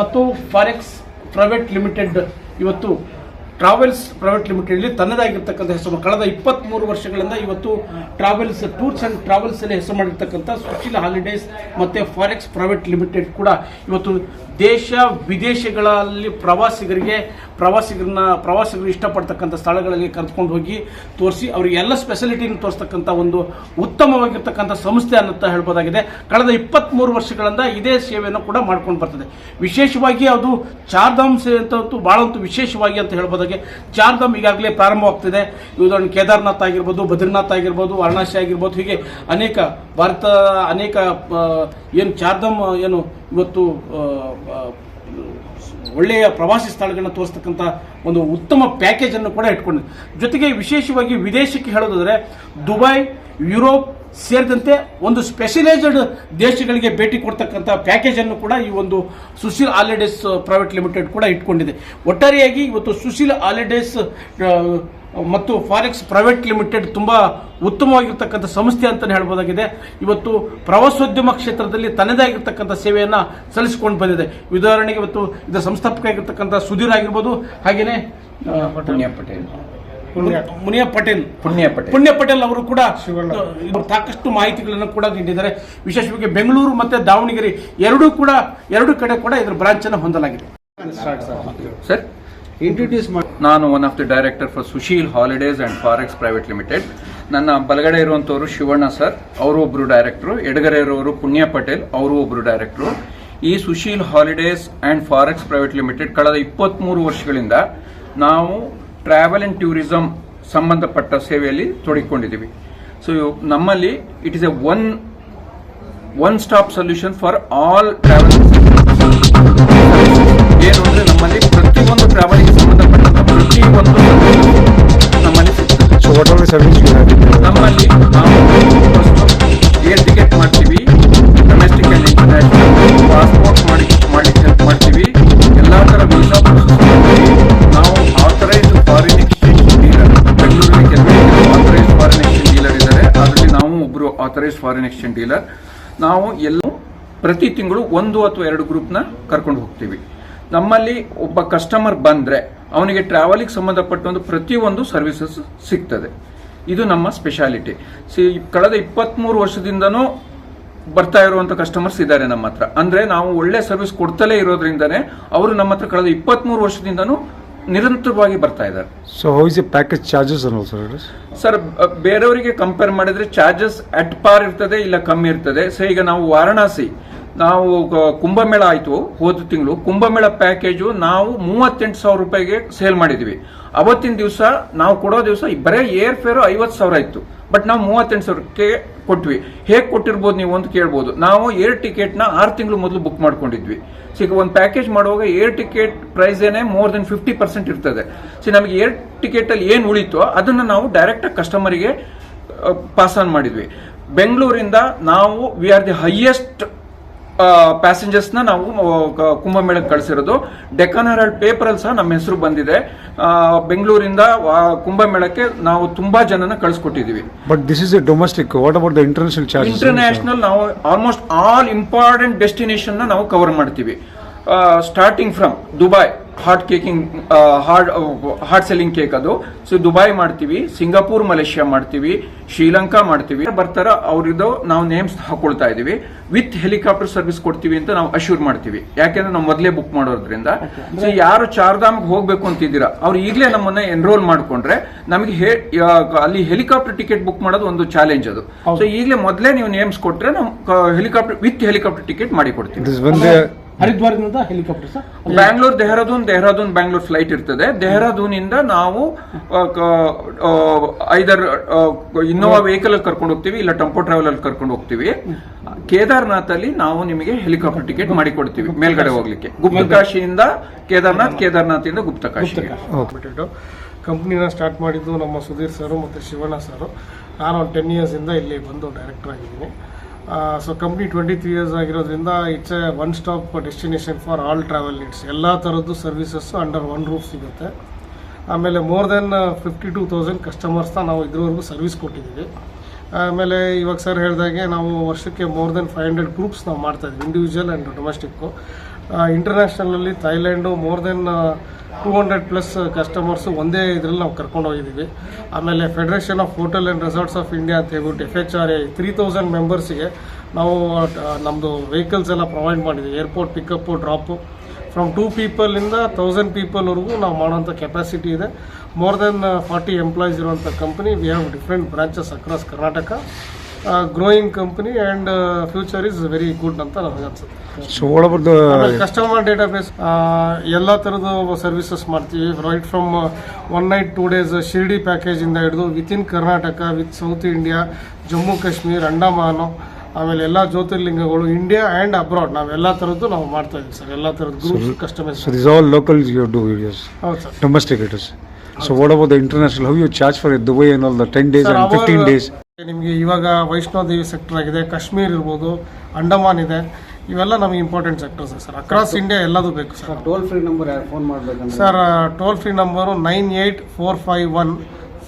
ಮತ್ತು forex private limited ಇವತ್ತು travels private ಲಿಮಿಟೆಡ್ಲಿ ತನ್ನದಾಗಿರ್ತಕ್ಕಂಥ ಹೆಸರು ಕಳೆದ ಇಪ್ಪತ್ತ್ಮೂರು ವರ್ಷಗಳಿಂದ ಇವತ್ತು ಟ್ರಾವೆಲ್ಸ್, ಟೂರ್ಸ್ ಆ್ಯಂಡ್ ಟ್ರಾವೆಲ್ಸ್ ಅಲ್ಲಿ ಹೆಸರು ಮಾಡಿರ್ತಕ್ಕಂಥ ಸುಶೀಲ್ ಹಾಲಿಡೇಸ್ ಮತ್ತು ಫಾರೆಕ್ಸ್ ಪ್ರೈವೇಟ್ ಲಿಮಿಟೆಡ್ ಕೂಡ ಇವತ್ತು ದೇಶ ವಿದೇಶಗಳಲ್ಲಿ ಪ್ರವಾಸಿಗರಿಗೆ ಪ್ರವಾಸಿಗರನ್ನ, ಪ್ರವಾಸಿಗರು ಇಷ್ಟಪಡ್ತಕ್ಕಂಥ ಸ್ಥಳಗಳಲ್ಲಿ ಕರೆದುಕೊಂಡು ಹೋಗಿ ತೋರಿಸಿ ಅವರಿಗೆ ಎಲ್ಲ ಸ್ಪೆಷಾಲಿಟಿನ ತೋರಿಸ್ತಕ್ಕಂಥ ಒಂದು ಉತ್ತಮವಾಗಿರ್ತಕ್ಕಂಥ ಸಂಸ್ಥೆ ಅನ್ನಂತ ಹೇಳ್ಬೋದಾಗಿದೆ. ಕಳೆದ ಇಪ್ಪತ್ತ್ಮೂರು ವರ್ಷಗಳಿಂದ ಇದೇ ಸೇವೆಯನ್ನು ಕೂಡ ಮಾಡ್ಕೊಂಡು ಬರ್ತದೆ. ವಿಶೇಷವಾಗಿ ಅದು ಚಾರ್ಧಾಮ್ ಸೇವೆ ಅಂತೂ ಭಾಳಂತೂ ವಿಶೇಷವಾಗಿ ಅಂತ ಹೇಳ್ಬೋದಾಗೆ. ಚಾರ್ಧಾಮ್ ಈಗಾಗಲೇ ಪ್ರಾರಂಭವಾಗ್ತಿದೆ. ಉದಾಹರಣೆ ಕೇದಾರ್ನಾಥ್ ಆಗಿರ್ಬೋದು, ಬದ್ರಿನಾಥ್ ಆಗಿರ್ಬೋದು, ವಾರಣಾಸಿ ಆಗಿರ್ಬೋದು, ಹೀಗೆ ಅನೇಕ ಭಾರತ, ಅನೇಕ ಏನು ಚಾರ್ಧಾಮ್, ಏನು ಇವತ್ತು ಒಳ್ಳೆಯ ಪ್ರವಾಸಿ ಸ್ಥಳಗಳನ್ನ ತೋರಿಸ್ತಕ್ಕಂಥ ಒಂದು ಉತ್ತಮ ಪ್ಯಾಕೇಜ್ ಅನ್ನು ಕೂಡ ಇಟ್ಕೊಂಡಿದೆ ಜೊತೆಗೆ ವಿಶೇಷವಾಗಿ ವಿದೇಶಕ್ಕೆ ಹೇಳೋದಾದರೆ, ದುಬೈ, ಯುರೋಪ್ ಸೇರಿದಂತೆ ಒಂದು ಸ್ಪೆಷಲೈಸ್ಡ್ ದೇಶಗಳಿಗೆ ಭೇಟಿ ಕೊಡ್ತಕ್ಕಂಥ ಪ್ಯಾಕೇಜ್ ಅನ್ನು ಕೂಡ ಈ ಒಂದು ಸುಶೀಲ್ ಹಾಲಿಡೇಸ್ ಪ್ರೈವೇಟ್ ಲಿಮಿಟೆಡ್ ಕೂಡ ಇಟ್ಕೊಂಡಿದೆ ಒಟ್ಟಾರೆಯಾಗಿ ಇವತ್ತು ಸುಶೀಲ್ ಹಾಲಿಡೇಸ್ ಮತ್ತು ಫಾರೆಕ್ಸ್ ಪ್ರೈವೇಟ್ ಲಿಮಿಟೆಡ್ ತುಂಬ ಉತ್ತಮವಾಗಿರ್ತಕ್ಕಂಥ ಸಂಸ್ಥೆ ಅಂತಲೇ ಹೇಳ್ಬೋದಾಗಿದೆ. ಇವತ್ತು ಪ್ರವಾಸೋದ್ಯಮ ಕ್ಷೇತ್ರದಲ್ಲಿ ತನ್ನದೇ ಆಗಿರ್ತಕ್ಕಂಥ ಸೇವೆಯನ್ನು ಸಲ್ಲಿಸಿಕೊಂಡು ಬಂದಿದೆ. ಉದಾಹರಣೆಗೆ ಇವತ್ತು ಇದರ ಸಂಸ್ಥಾಪಕ ಆಗಿರ್ತಕ್ಕಂಥ ಸುಧೀರ್ ಆಗಿರ್ಬೋದು ಹಾಗೆಯೇ ಪುಣ್ಯ ಪಟೇಲ್. ಮುನಿಯ ಪಟೇಲ್. ಪುಣ್ಯ ಪಟೇಲ್. ಪುಣ್ಯ ಪಟೇಲ್ ಅವರು ಕೂಡ ಸಾಕಷ್ಟು ಮಾಹಿತಿಗಳನ್ನು ಕೂಡ ನೀಡಿದ್ದಾರೆ. ವಿಶೇಷವಾಗಿ ಬೆಂಗಳೂರು ಮತ್ತೆ ದಾವಣಗೆರೆ ಎರಡೂ ಕೂಡ ಎರಡು ಕಡೆ ಕೂಡ ಇದರ ಬ್ರಾಂಚ್ ಅನ್ನು ಹೊಂದಲಾಗಿದೆ. ಸರ್ ಇಂಟ್ರೊಡ್ಯೂಸ್ ಮಾಡಿ. ನಾನು one of the director for Sushil holidays and forex private limited ನನ್ನ ಬಲಗಡೆ ಇರುವಂಥವರು ಶಿವಣ್ಣ ಸರ್ ಅವರು ಒಬ್ಬರು ಡೈರೆಕ್ಟ್ರು ಎಡಗಡೆ ಇರೋರು ಪುಣ್ಯ ಪಟೇಲ್, ಅವರು ಒಬ್ಬರು ಡೈರೆಕ್ಟ್ರು ಈ Sushil holidays and forex private limited ಕಳೆದ ಇಪ್ಪತ್ತ್ಮೂರು ವರ್ಷಗಳಿಂದ ನಾವು ಟ್ರಾವೆಲ್ ಅಂಡ್ ಟೂರಿಸಂ ಸಂಬಂಧಪಟ್ಟ ಸೇವೆಯಲ್ಲಿ ತೊಡಗಿಕೊಂಡಿದ್ದೀವಿ. ಸೊ ನಮ್ಮಲ್ಲಿ it is a one one stop solution for all travel ಏನು ಅಂದರೆ ನಮ್ಮಲ್ಲಿ ಪ್ರತಿಯೊಂದು ಟ್ರಾವೆಲಿಂಗ್ ಪ್ರತಿಯೊಂದು ನಮ್ಮಲ್ಲಿ ಸಿಗ್ತದೆ ಸರ್ವಿಸ್ ಯು ಹ್ಯಾವ್ ನಮ್ಮಲ್ಲಿ ನಾವು ಏರ್ ಟಿಕೆಟ್ ಮಾಡ್ತೀವಿ. ಡೊಮೆಸ್ಟಿಕ್ ಅಂಡ್ ಇಂಟರ್ನ್ಯಾಷನಲ್ ಪಾಸ್ಪೋರ್ಟ್ ಮಾಡಿ ಮಾಡ್ಲಿಕ್ಕೆ ಹೆಲ್ಪ್ ಮಾಡ್ತೀವಿ. ಎಲ್ಲಾ ಥರ ವೀಸಾ ಮಾಡ್ತೀವಿ. ನಾವು ಆಥರೈಸ್ಡ್ ಫಾರಿನ್ ಎಕ್ಸ್ಚೇಂಜ್ ಡೀಲರ್ ಬೆಂಗಳೂರಲ್ಲಿ ಕೆಲವು ಆಥರೈಸ್ಡ್ ಫಾರಿನ್ ಎಕ್ಸ್ಚೇಂಜ್ ಡೀಲರ್ ಇದ್ದಾರೆ. ಅದರಲ್ಲಿ ನಾವು ಒಬ್ರು ಆಥರೈಸ್ಡ್ ಫಾರಿನ್ ಎಕ್ಸ್ಚೇಂಜ್ ಡೀಲರ್ ನಾವು ಎಲ್ಲೂ ಪ್ರತಿ ತಿಂಗಳು ಒಂದು ಅಥವಾ ಎರಡು ಗ್ರೂಪ್ನ ಕರ್ಕೊಂಡು ಹೋಗ್ತೀವಿ. ನಮ್ಮಲ್ಲಿ ಒಬ್ಬ ಕಸ್ಟಮರ್ ಬಂದ್ರೆ ಅವನಿಗೆ ಟ್ರಾವೆಲಿಗೆ ಸಂಬಂಧಪಟ್ಟ ಒಂದು ಪ್ರತಿಯೊಂದು ಸರ್ವಿಸಸ್ ಸಿಗ್ತದೆ. ಇದು ನಮ್ಮ ಸ್ಪೆಷಾಲಿಟಿ ಸಿ ಕಳೆದ ಇಪ್ಪತ್ಮೂರು ವರ್ಷದಿಂದನೂ ಬರ್ತಾ ಇರುವಂಥ ಕಸ್ಟಮರ್ಸ್ ಇದ್ದಾರೆ ನಮ್ಮ ಹತ್ರ. ಅಂದ್ರೆ ನಾವು ಒಳ್ಳೆ ಸರ್ವಿಸ್ ಕೊಡ್ತಲೇ ಇರೋದ್ರಿಂದನೇ ಅವರು ನಮ್ಮ ಹತ್ರ ಕಳೆದ ಇಪ್ಪತ್ಮೂರು ವರ್ಷದಿಂದನೂ ನಿರಂತರವಾಗಿ ಬರ್ತಾ ಇದ್ದಾರೆ. So how is a package charges sir ಬೇರೆಯವರಿಗೆ ಕಂಪೇರ್ ಮಾಡಿದ್ರೆ ಚಾರ್ಜಸ್ ಅಟ್ ಪಾರ್ ಇರ್ತದೆ ಇಲ್ಲ ಕಮ್ಮಿ ಇರ್ತದೆ. ಸೊ ಈಗ ನಾವು ವಾರಣಾಸಿ ನಾವು ಕುಂಭಮೇಳ ಆಯ್ತು ಹೋದ ತಿಂಗಳು. ಕುಂಭಮೇಳ ಪ್ಯಾಕೇಜು ನಾವು ಮೂವತ್ತೆಂಟು ಸಾವಿರ ರೂಪಾಯಿಗೆ ಸೇಲ್ ಮಾಡಿದ್ವಿ. ಅವತ್ತಿನ ದಿವಸ ನಾವು ಕೊಡೋ ದಿವಸ ಬರೇ ಏರ್ ಫೇರ್ ಐವತ್ತು ಸಾವಿರ ಇತ್ತು. ಬಟ್ ನಾವು ಮೂವತ್ತೆಂಟು ಸಾವಿರಕ್ಕೆ ಕೊಟ್ವಿ. ಹೇಗೆ ಕೊಟ್ಟಿರ್ಬೋದು ನೀವು ಅಂತ ಕೇಳ್ಬೋದು. ನಾವು ಏರ್ ಟಿಕೆಟ್ನ ಆರು ತಿಂಗಳು ಮೊದಲು ಬುಕ್ ಮಾಡ್ಕೊಂಡಿದ್ವಿ. ಸೊ ಒಂದು ಪ್ಯಾಕೇಜ್ ಮಾಡುವಾಗ ಏರ್ ಟಿಕೆಟ್ ಪ್ರೈಸ್ ಏನೇ ಮೋರ್ ದೆನ್ ಫಿಫ್ಟಿ ಪರ್ಸೆಂಟ್ ಇರ್ತದೆ. ಸೊ, ನಮಗೆ ಏರ್ ಟಿಕೆಟ್ ಅಲ್ಲಿ ಏನು ಉಳಿತೋ ಅದನ್ನು ನಾವು ಡೈರೆಕ್ಟ್ ಕಸ್ಟಮರಿಗೆ ಪಾಸ್ ಆನ್ ಮಾಡಿದ್ವಿ. ಬೆಂಗಳೂರಿಂದ ನಾವು ವಿ ಆರ್ ದಿ ಹೈಯೆಸ್ಟ್ ಪ್ಯಾಸೆಂಜರ್ಸ್ನ ನಾವು ಕುಂಭಮೇಳಕ್ಕೆ ಕಳಿಸಿರೋದು. ಡೆಕ್ಕನ್ ಹೆರಾಲ್ಡ್ ಪೇಪರ್ ಅಲ್ಲಿ ಸಹ ನಮ್ಮ ಹೆಸರು ಬಂದಿದೆ. ಬೆಂಗಳೂರಿಂದ ಕುಂಭಮೇಳಕ್ಕೆ ನಾವು ತುಂಬಾ ಜನನ ಕಳಿಸ್ಕೊಟ್ಟಿದೀವಿ but this is a domestic what about the international international ನಾವು ಆಲ್ಮೋಸ್ಟ್ ಆಲ್ ಇಂಪಾರ್ಟೆಂಟ್ ಡೆಸ್ಟಿನೇಷನ್ ನಾವು ಕವರ್ ಮಾಡ್ತೀವಿ. Starting from Dubai hot caking hard heart selling cake ಅದು. ಸೊ ದುಬೈ ಮಾಡ್ತೀವಿ ಸಿಂಗಾಪುರ್ ಮಲೇಷ್ಯಾ ಮಾಡ್ತೀವಿ ಶ್ರೀಲಂಕಾ ಮಾಡ್ತೀವಿ. ಬರ್ತಾರ ಅವ್ರದ್ದು ನಾವು ನೇಮ್ಸ್ ಹಾಕೊಳ್ತಾ ಇದೀವಿ ವಿತ್ ಹೆಲಿಕಾಪ್ಟರ್ ಸರ್ವಿಸ್ ಕೊಡ್ತೀವಿ ಅಂತ ನಾವು ಅಶ್ಯೂರ್ ಮಾಡ್ತೀವಿ. ಯಾಕೆಂದ್ರೆ ನಾವು ಮೊದಲೇ ಬುಕ್ ಮಾಡೋದ್ರಿಂದ. ಸೊ ಯಾರು ಚಾರ್ಧಾಮ್ಗೆ ಹೋಗ್ಬೇಕು ಅಂತಿದ್ದೀರಾ ಅವ್ರು ಈಗಲೇ ನಮ್ಮನ್ನ ಎನ್ರೋಲ್ ಮಾಡ್ಕೊಂಡ್ರೆ ನಮಗೆ ಅಲ್ಲಿ ಹೆಲಿಕಾಪ್ಟರ್ ಟಿಕೆಟ್ ಬುಕ್ ಮಾಡೋದು ಒಂದು ಚಾಲೆಂಜ್ ಅದು. ಸೊ ಈಗಲೇ ಮೊದಲೇ ನೀವು ನೇಮ್ಸ್ ಕೊಟ್ರೆ ನಾವು ಹೆಲಿಕಾಪ್ಟರ್ ವಿತ್ ಹೆಲಿಕಾಪ್ಟರ್ ಟಿಕೆಟ್ ಮಾಡಿ ಕೊಡ್ತೀವಿ. ಹರಿದ್ವಾರದಿಂದ helicopter sir Bangalore Dehradun Dehradun Bangalore flight ಇರ್ತದೆ. ದೆಹರಾದೂನ್ ಇಂದ ನಾವು ಐದರ್ ಇನ್ನೋವಾ ವೆಹಿಕಲ್ ಅಲ್ಲಿ ಕರ್ಕೊಂಡು ಹೋಗ್ತೀವಿ ಇಲ್ಲ ಟೆಂಪೋ ಟ್ರಾವೆಲ್ ಅಲ್ಲಿ ಕರ್ಕೊಂಡು ಹೋಗ್ತೀವಿ. ಕೇದಾರ್ನಾಥ್ ಅಲ್ಲಿ ನಾವು ನಿಮಗೆ ಹೆಲಿಕಾಪ್ಟರ್ ಟಿಕೆಟ್ ಮಾಡಿ ಕೊಡ್ತೀವಿ ಮೇಲ್ಗಡೆ ಹೋಗ್ಲಿಕ್ಕೆ. ಗುಪ್ತಕಾಶಿಯಿಂದ ಕೇದಾರ್ನಾಥ್ ಕೇದಾರ್ನಾಥ್ ಇಂದ ಗುಪ್ತಕಾಶಿ ಕಂಪ್ನಿನ ಸ್ಟಾರ್ಟ್ ಮಾಡಿದ್ದು ನಮ್ಮ ಸುಧೀರ್ ಸರ್ ಮತ್ತು ಶಿವಣ್ಣ ಸರ್. ನಾನು ಒಂದು ಟೆನ್ ಇಂದ ಇಲ್ಲಿ ಬಂದು ಡೈರೆಕ್ಟರ್ ಆಗಿದ್ದೀನಿ. So company twenty three years ಆಗಿರೋದ್ರಿಂದ it's a one stop destination for all travel needs ಎಲ್ಲ ಥರದ್ದು ಸರ್ವಿಸಸ್ಸು ಅಂಡರ್ ಒನ್ ರೂಫ್ ಸಿಗುತ್ತೆ. ಆಮೇಲೆ more than fifty two thousand ಕಸ್ಟಮರ್ಸ್ನ ನಾವು ಇದ್ರವರೆಗೂ ಸರ್ವಿಸ್ ಕೊಟ್ಟಿದ್ದೀವಿ. ಆಮೇಲೆ ಇವಾಗ ಸರ್ ಹೇಳಿದಾಗೆ ನಾವು ವರ್ಷಕ್ಕೆ more than five hundred groups ನಾವು ಮಾಡ್ತಾ ಇದ್ದೀವಿ individual and domestic ಇಂಟರ್ನ್ಯಾಷನಲಲ್ಲಿ Thailand more than two hundred plus customers ಒಂದೇ ಇದರಲ್ಲಿ ನಾವು ಕರ್ಕೊಂಡು ಹೋಗಿದ್ದೀವಿ. ಆಮೇಲೆ federation of hotel and resorts of India ಅಂತ ಹೇಳ್ಬಿಟ್ಟು F H R I three thousand ಮೆಂಬರ್ಸಿಗೆ ನಾವು ನಮ್ಮದು ವೆಹಿಕಲ್ಸ್ ಎಲ್ಲ ಪ್ರೊವೈಡ್ ಮಾಡಿದ್ದೀವಿ. Airport pickup drop from two ಪೀಪಲಿಂದ thousand ಪೀಪಲ್ವರೆಗೂ ನಾವು ಮಾಡೋಂಥ ಕೆಪಾಸಿಟಿ ಇದೆ. ಮೋರ್ ದೆನ್ ಫಾರ್ಟಿ ಎಂಪ್ಲಾಯೀಸ್ ಇರುವಂಥ company we have different branches across Karnataka growing company and future is very good ಅಂತ ನನಗೆ ಅನ್ಸುತ್ತೆ. About the ಕಸ್ಟಮರ್ ಡೇಟಾಬೇಸ್ ಎಲ್ಲ ಥರದ್ದು ಸರ್ವಿಸಸ್ ಮಾಡ್ತೀವಿ. Right from one night two days Shirdi ಪ್ಯಾಕೇಜಿಂದ ಹಿಡಿದು within Karnataka with south India Jammu Kashmir Andaman ಆಮೇಲೆ ಎಲ್ಲ ಜ್ಯೋತಿರ್ಲಿಂಗಗಳು India and abroad ನಾವೆಲ್ಲ ಥರದ್ದು ನಾವು ಮಾಡ್ತಾ ಇದ್ದೀವಿ ಸರ್. ಎಲ್ಲ ಥರದ್ದು group customize these all local you do videos, ಹೌದು sir. domestic it is So what about the international? How you charge for Dubai all the 10 days Sir, and 15 days? ನಿಮಗೆ ಇವಾಗ ವೈಷ್ಣೋದೇವಿ ಸೆಕ್ಟರ್ ಆಗಿದೆ ಕಾಶ್ಮೀರ್ ಇರ್ಬೋದು ಅಂಡಮಾನ್ ಇದೆ ಇವೆಲ್ಲ ನಮಗೆ important sectors sir. Across India ಎಲ್ಲದೂ ಬೇಕು sir. Toll free number phone ಮಾಡಬೇಕು sir toll free number nine eight four five one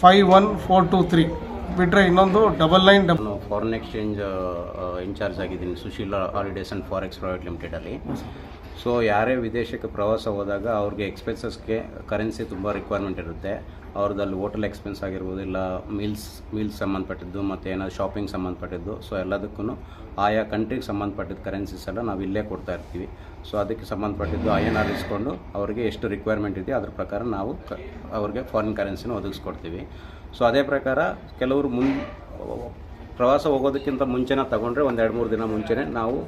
five one four two three. ಬಿಟ್ಟರೆ ಇನ್ನೊಂದು double nine double foreign exchange incharge ಆಗಿದ್ದೀನಿ Sushila holidays and forex private ಲಿಮಿಟೆಡಲ್ಲಿ so ಯಾರೇ ವಿದೇಶಕ್ಕೆ ಪ್ರವಾಸ ಹೋದಾಗ ಅವ್ರಿಗೆ ಎಕ್ಸ್ಪೆನ್ಸಸ್ಗೆ currency ತುಂಬ ರಿಕ್ವೈರ್ಮೆಂಟ್ ಇರುತ್ತೆ. ಅವ್ರದ್ದಲ್ಲಿ ಹೋಟೆಲ್ ಎಕ್ಸ್ಪೆನ್ಸ್ ಆಗಿರ್ಬೋದು, ಇಲ್ಲ ಮೀಲ್ಸ್ ಮೀಲ್ಸ್ ಸಂಬಂಧಪಟ್ಟಿದ್ದು, ಮತ್ತು ಏನಾದ್ರು ಶಾಪಿಂಗ್ ಸಂಬಂಧಪಟ್ಟಿದ್ದು ಸೊ ಎಲ್ಲದಕ್ಕೂ ಆಯಾ ಕಂಟ್ರಿಗೆ ಸಂಬಂಧಪಟ್ಟಿದ್ದ ಕರೆನ್ಸೀಸ್ ಎಲ್ಲ ನಾವು ಇಲ್ಲೇ ಕೊಡ್ತಾ ಇರ್ತೀವಿ. ಸೊ ಅದಕ್ಕೆ ಸಂಬಂಧಪಟ್ಟಿದ್ದು ಐ ಎನ್ ಆರ್ ಇಸ್ಕೊಂಡು ಅವ್ರಿಗೆ ಎಷ್ಟು ರಿಕ್ವೈರ್ಮೆಂಟ್ ಇದೆಯೋ ಅದ್ರ ಪ್ರಕಾರ ನಾವು ಕ, ಅವ್ರಿಗೆ ಫಾರಿನ್ ಕರೆನ್ಸಿನ ಒದಗಿಸ್ಕೊಡ್ತೀವಿ. ಸೊ ಅದೇ ಪ್ರಕಾರ ಕೆಲವರು ಮುನ್, ಪ್ರವಾಸ ಹೋಗೋದಕ್ಕಿಂತ ಮುಂಚೆನೇ ತಗೊಂಡ್ರೆ ಒಂದು ಎರಡು ಮೂರು ದಿನ ಮುಂಚೆನೇ ನಾವು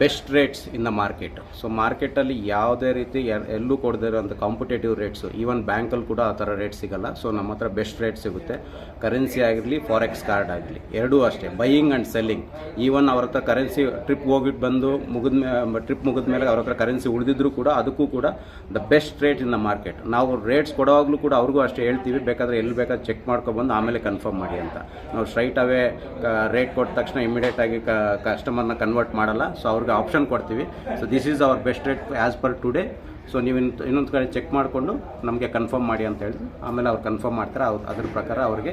best rates in the market so ಮಾರ್ಕೆಟಲ್ಲಿ ಯಾವುದೇ ರೀತಿ ಎಲ್ಲೂ ಕೊಡದೇ ಇರೋಂಥ ಕಾಂಪಿಟೇಟಿವ್ ರೇಟ್ಸು ಈವನ್ ಬ್ಯಾಂಕಲ್ಲಿ ಕೂಡ ಆ ಥರ ರೇಟ್ ಸಿಗಲ್ಲ. ಸೊ ನಮ್ಮ ಹತ್ರ ಬೆಸ್ಟ್ ರೇಟ್ ಸಿಗುತ್ತೆ. ಕರೆನ್ಸಿ ಆಗಿರಲಿ ಫಾರೆಕ್ಸ್ ಕಾರ್ಡ್ ಆಗಲಿ ಎರಡೂ ಅಷ್ಟೇ. ಬೈಯಿಂಗ್ ಆ್ಯಂಡ್ ಸೆಲ್ಲಿಂಗ್ ಈವನ್ ಅವ್ರ ಹತ್ರ ಕರೆನ್ಸಿ ಟ್ರಿಪ್ ಹೋಗಿಟ್ಟು ಬಂದು ಮುಗಿದ ಟ್ರಿಪ್ ಮುಗಿದ ಮೇಲೆ ಅವ್ರ ಹತ್ರ ಕರೆನ್ಸಿ ಉಳಿದಿದ್ರು ಕೂಡ ಅದಕ್ಕೂ ಕೂಡ the best rate in the market ನಾವು ರೇಟ್ಸ್ ಕೊಡೋವಾಗಲೂ ಕೂಡ ಅವ್ರಿಗೂ ಅಷ್ಟೇ ಹೇಳ್ತೀವಿ. ಬೇಕಾದರೆ ಎಲ್ಲಿ ಬೇಕಾದ್ರೆ ಚೆಕ್ ಮಾಡ್ಕೊಬಂದು ಆಮೇಲೆ ಕನ್ಫರ್ಮ್ ಮಾಡಿ ಅಂತ. ನಾವು ಸ್ಟ್ರೈಟ್ ಅವೇ ರೇಟ್ ಕೊಟ್ಟ ತಕ್ಷಣ ಇಮಿಡಿಯೇಟ್ ಆಗಿ ಕಸ್ಟಮರ್ನ ಕನ್ವರ್ಟ್ ಮಾಡಲ್ಲ. ಸೊ ಅವ್ರಿಗೆ ಆಪ್ಷನ್ ಕೊಡ್ತೀವಿ. So this is our best rate as per today so ನೀವು ಇನ್- ಇನ್ನೊಂದು ಕಡೆ ಚೆಕ್ ಮಾಡಿಕೊಂಡು ನಮಗೆ ಕನ್ಫರ್ಮ್ ಮಾಡಿ ಅಂತ ಹೇಳಿ. ಆಮೇಲೆ ಅವ್ರು ಕನ್ಫರ್ಮ್ ಮಾಡ್ತಾರೆ. ಅವ್ರು, ಅದ್ರ ಪ್ರಕಾರ ಅವ್ರಿಗೆ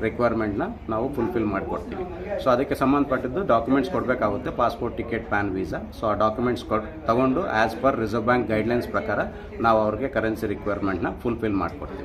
ರಿಕ್ವೈರ್ಮೆಂಟ್ನ ನಾವು ಫುಲ್ಫಿಲ್ ಮಾಡಿಕೊಡ್ತೀವಿ. ಸೊ ಅದಕ್ಕೆ ಸಂಬಂಧಪಟ್ಟಿದ್ದು ಡಾಕ್ಯುಮೆಂಟ್ಸ್ ಕೊಡಬೇಕಾಗುತ್ತೆ. Passport ticket PAN visa so ಆ ಡಾಕ್ಯುಮೆಂಟ್ಸ್ ಕೊಟ್ಟು ತಗೊಂಡು as per reserve bank guidelines ಪ್ರಕಾರ ನಾವು ಅವ್ರಿಗೆ ಕರೆನ್ಸಿ ರಿಕ್ವೈರ್ಮೆಂಟ್ನ ಫುಲ್ಫಿಲ್ ಮಾಡಿಕೊಡ್ತೀವಿ.